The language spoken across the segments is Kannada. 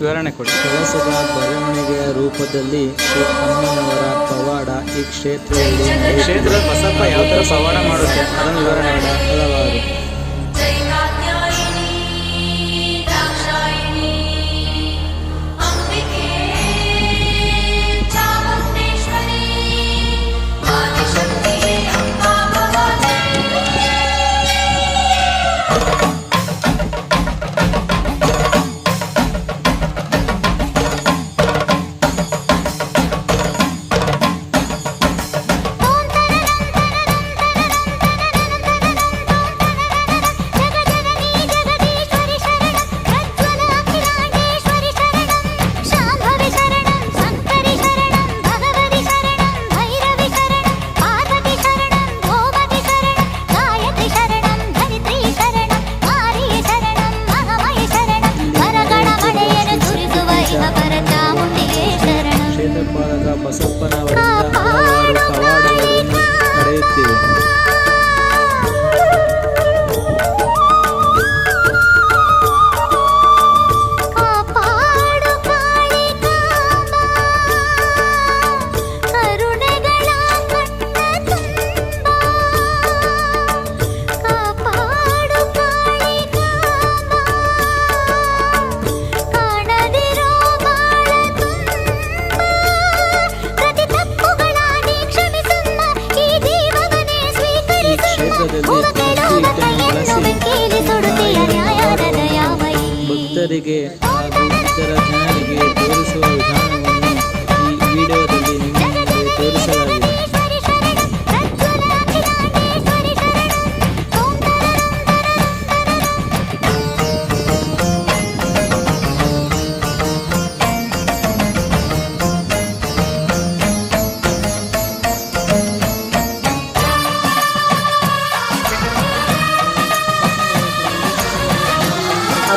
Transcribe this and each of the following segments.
ವಿವರಣೆ ಕೊಡಿ. ಕೆಲಸದ ಬರವಣಿಗೆಯ ರೂಪದಲ್ಲಿ ಶ್ರೀ ಅಮ್ಮನವರ ಪವಾಡ ಈ ಕ್ಷೇತ್ರದಲ್ಲಿ ಕ್ಷೇತ್ರದ ಬಸಪ್ಪ ಯಾವ ಥರ ಪವಾಡ ಮಾಡುತ್ತೆ ಅದನ್ನು ವಿವರಣೆ ಮಾಡ बाळाला बसवपणावर लेके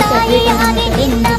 தாயே ஆகின்ற